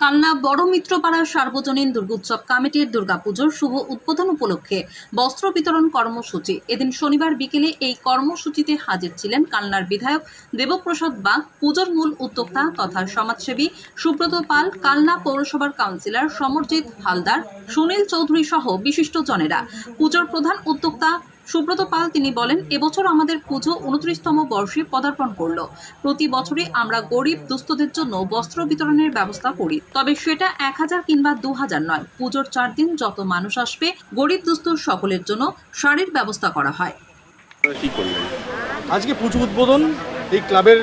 কালনা বড় মিত্রপাড়ার সার্বজনীন দুর্গোৎসব কমিটির দুর্গাপুজোর শুভ উদ্বোধন উপলক্ষে বস্ত্র বিতরণ কর্মসূচি। এদিন শনিবার বিকেলে এই কর্মসূচিতে হাজির ছিলেন কালনার বিধায়ক দেবপ্রসাদ বাগ, পুজোর মূল উদ্যোক্তা তথা সমাজসেবী সুব্রত পাল, কালনা পৌরসভার কাউন্সিলর সমরজিৎ হালদার, সুনীল চৌধুরী সহ বিশিষ্টজনেরা। পুজোর প্রধান উদ্যোক্তা সুব্রত পাল তিনি বলেন এবছর আমাদের পুজো উনত্রিশতম বর্ষে পদার্পণ করল। প্রতি বছরই আমরা গরিব দুস্থদের জন্য বস্ত্র বিতরণের ব্যবস্থা করি। তবে সেটা এক হাজার কিংবা দু হাজার নয়। পুজোর চার দিন যত মানুষ আসবে গরিব দুস্থ সকলের জন্য শাড়ির ব্যবস্থা করা হয়। আজকে পুজো উদ্বোধন এই ক্লাবের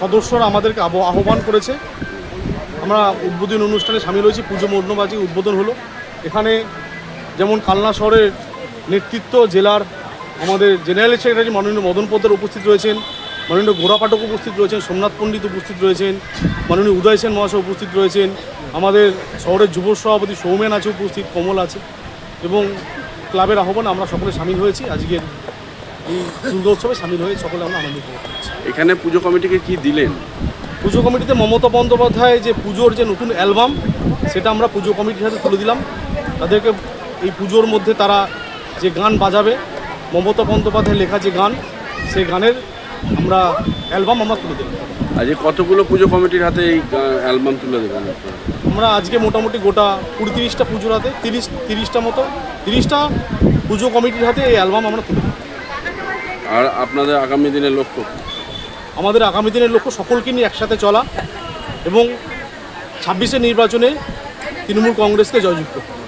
সদস্যরা আমাদেরকে আহ্বান করেছে। আমরা উদ্বোধন অনুষ্ঠানে সামিল হয়েছি পুজো মগ্নবাজি উদ্বোধন হলো। এখানে যেমন কালনা শহরের নেতৃত্ব জেলার আমাদের জেনারেল সেক্রেটারি মাননীয় মদন পোদ্দার উপস্থিত রয়েছেন মাননীয় গোড়া পাঠক উপস্থিত রয়েছেন সোমনাথ পণ্ডিত উপস্থিত রয়েছেন মাননীয় উদয় সেন মহাশয় উপস্থিত রয়েছেন আমাদের শহরের যুব সভাপতি সৌমেন আছে উপস্থিত কমল আছে এবং ক্লাবের আহ্বান আমরা সকলে সামিল হয়েছি। আজকের এই দুর্গা উৎসবে সামিল হয়ে সকলে আমরা আনন্দ উপভোগ করছি। এখানে পুজো কমিটিকে কি দিলেন? পুজো কমিটিতে মমতা বন্দ্যোপাধ্যায় যে পুজোর যে নতুন অ্যালবাম সেটা আমরা পুজো কমিটির সাথে তুলে দিলাম। তাদেরকে এই পুজোর মধ্যে তারা যে গান বাজাবে মমতা বন্দ্যোপাধ্যায় লেখা যে গান সেই গানের আমরা অ্যালবাম আমরা তুলে দিলাম আজকে কতগুলো পুজো কমিটির হাতে এই অ্যালবাম তুলে দেবেন আমরা আজকে মোটামুটি গোটা কুড়ি তিরিশটা পুজোর হাতে তিরিশ তিরিশটা মতো তিরিশটা পুজো কমিটির হাতে এই অ্যালবাম আমরা তুলে আর আপনাদের আগামী দিনের লক্ষ্য? আমাদের আগামী দিনের লক্ষ্য সকলকে নিয়ে একসাথে চলা এবং ছাব্বিশে নির্বাচনে তৃণমূল কংগ্রেসকে জয়যুক্ত। করা।